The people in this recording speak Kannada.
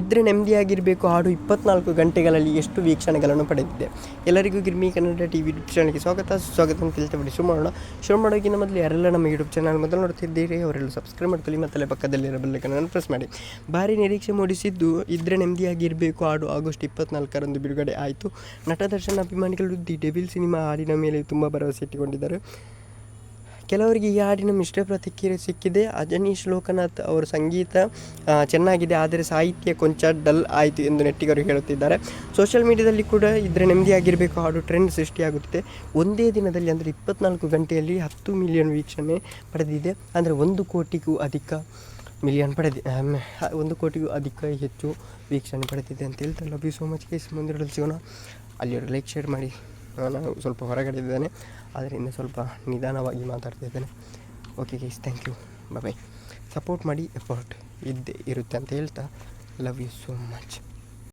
ಇದ್ರೆ ನೆಮ್ಮದಿಯಾಗಿರಬೇಕು. ಹಾಡು ಇಪ್ಪತ್ನಾಲ್ಕು ಗಂಟೆಗಳಲ್ಲಿ ಎಷ್ಟು ವೀಕ್ಷಣೆಗಳನ್ನು ಪಡೆದಿದೆ. ಎಲ್ಲರಿಗೂ Girmi Kannada T V YouTube ಚಾನಲ್ಗೆ ಸ್ವಾಗತ. ಸ್ವಾಗತ ಅಂತ ಬಿಡಿ. ಶುರು ಮಾಡೋಣ. ಶುರು ಮಾಡೋಕ್ಕಿಂತ ಮೊದಲು ಯಾರೆಲ್ಲ ನಮ್ಮ ಯೂಟ್ಯೂಬ್ ಚಾನಲ್ ಮೊದಲು ನೋಡ್ತಿದ್ದೀರಿ, ಅವರೆಲ್ಲ ಸಬ್ಸ್ಕ್ರೈಬ್ ಮಾಡ್ಕೊಳ್ಳಿ ಮತ್ತು ಪಕ್ಕದಲ್ಲಿರೋ ಬೆಲ್ಲೈಕನ್ನು ಪ್ರೆಸ್ ಮಾಡಿ. ಭಾರಿ ನಿರೀಕ್ಷೆ ಮೂಡಿಸಿದ್ದು, ಇದ್ರೆ ನೆಮ್ಮದಿಯಾಗಿರಬೇಕು. ಹಾಡು ಆಗಸ್ಟ್ ಇಪ್ಪತ್ನಾಲ್ಕರಂದು ಬಿಡುಗಡೆ ಆಯಿತು. ನಟ ದರ್ಶನ್ ಅಭಿಮಾನಿಗಳು ದಿ ಡೆವಿಲ್ ಸಿನಿಮಾ ಹಾಡಿನ ಮೇಲೆ ತುಂಬ ಭರವಸೆ ಇಟ್ಟುಕೊಂಡಿದ್ದಾರೆ. ಕೆಲವರಿಗೆ ಈ ಹಾಡಿನ ಮಿಶ್ರ ಪ್ರತಿಕ್ರಿಯೆ ಸಿಕ್ಕಿದೆ. ಅಜನೀಶ್ ಲೋಕನಾಥ್ ಅವರ ಸಂಗೀತ ಚೆನ್ನಾಗಿದೆ, ಆದರೆ ಸಾಹಿತ್ಯ ಕೊಂಚ ಡಲ್ ಆಯಿತು ಎಂದು ನೆಟ್ಟಿಗರು ಹೇಳುತ್ತಿದ್ದಾರೆ. ಸೋಷಿಯಲ್ ಮೀಡಿಯಾದಲ್ಲಿ ಕೂಡ ಇದ್ರೆ ನೆಮ್ಮದಿಯಾಗಿರಬೇಕು ಹಾಡು ಟ್ರೆಂಡ್ ಸೃಷ್ಟಿಯಾಗುತ್ತಿದೆ. ಒಂದೇ ದಿನದಲ್ಲಿ ಅಂದರೆ ಇಪ್ಪತ್ನಾಲ್ಕು ಗಂಟೆಯಲ್ಲಿ ಹತ್ತು ಮಿಲಿಯನ್ ವೀಕ್ಷಣೆ ಪಡೆದಿದೆ. ಅಂದರೆ ಒಂದು ಕೋಟಿಗೂ ಅಧಿಕ ಮಿಲಿಯನ್ ಪಡೆದಿ ಒಂದು ಕೋಟಿಗೂ ಅಧಿಕ ಹೆಚ್ಚು ವೀಕ್ಷಣೆ ಪಡೆದಿದೆ ಅಂತ ಹೇಳ್ತಾ ಲವ್ ಯು ಸೋ ಮಚ್ ಕೇಸ್ ಮುಂದಿರಲು ಸಿಗೋಣ. ಅಲ್ಲಿಯವರು ಲೈಕ್ ಶೇರ್ ಮಾಡಿ. ನಾನು ಸ್ವಲ್ಪ ಹೊರಗಡೆ ಇದ್ದೇನೆ ಅದರಿಂದ ಸ್ವಲ್ಪ ನಿಧಾನವಾಗಿ ಮಾತಾಡ್ತಾ ಇದ್ದೇನೆ okay guys thank you bye support ಮಾಡಿ ಎಫರ್ಟ್ ಇದ್ದೇ ಇರುತ್ತೆ ಅಂತ ಹೇಳ್ತಾ ಲವ್ ಯು ಸೋ ಮಚ್